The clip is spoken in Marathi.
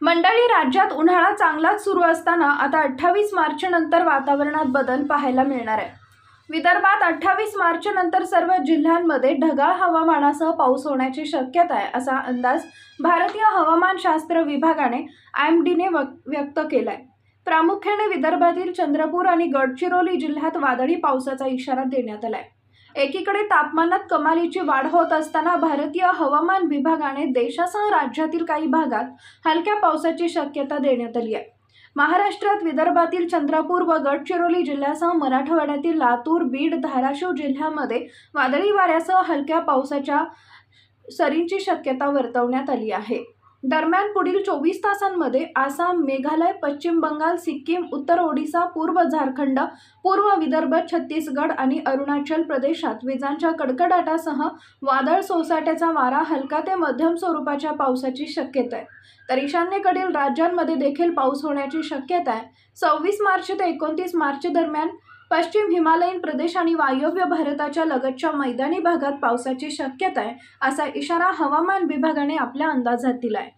मंडळी राज्यात उन्हाळा चांगलाच सुरू असताना आता अठ्ठावीस मार्चनंतर वातावरणात बदल पाहायला मिळणार आहे. विदर्भात अठ्ठावीस मार्चनंतर सर्व जिल्ह्यांमध्ये ढगाळ हवामानासह पाऊस होण्याची शक्यता आहे असा अंदाज भारतीय हवामानशास्त्र विभागाने आय एम डीने व्यक्त केलाय. प्रामुख्याने विदर्भातील चंद्रपूर आणि गडचिरोली जिल्ह्यात वादळी पावसाचा इशारा देण्यात आला आहे एकीकडे तापमानात कमालीची वाढ होत असताना भारतीय हवामान विभागाने देशासह राज्यातील काही भागात हलक्या पावसाची शक्यता देण्यात आली आहे. महाराष्ट्रात विदर्भातील चंद्रपूर व गडचिरोली जिल्ह्यासह मराठवाड्यातील लातूर बीड धाराशिव जिल्ह्यामध्ये वादळी वाऱ्यासह हलक्या पावसाच्या सरींची शक्यता वर्तवण्यात आली आहे. दरम्यान पुढील चोवीस तासांमध्ये आसाम मेघालय पश्चिम बंगाल सिक्कीम उत्तर ओडिसा पूर्व झारखंड पूर्व विदर्भ छत्तीसगड आणि अरुणाचल प्रदेशात विजांच्या कडकडाटासह वादळ सोसाट्याचा वारा हलका ते मध्यम स्वरूपाच्या पावसाची शक्यता आहे. तर ईशान्येकडील राज्यांमध्ये देखील पाऊस होण्याची शक्यता आहे. सव्वीस मार्च ते एकोणतीस मार्च दरम्यान पश्चिम हिमालयीन प्रदेश आणि वायव्य भारताच्या लगतच्या मैदानी भागात पावसाची शक्यता आहे असा इशारा हवामान विभागाने आपल्या अंदाजात दिलाय.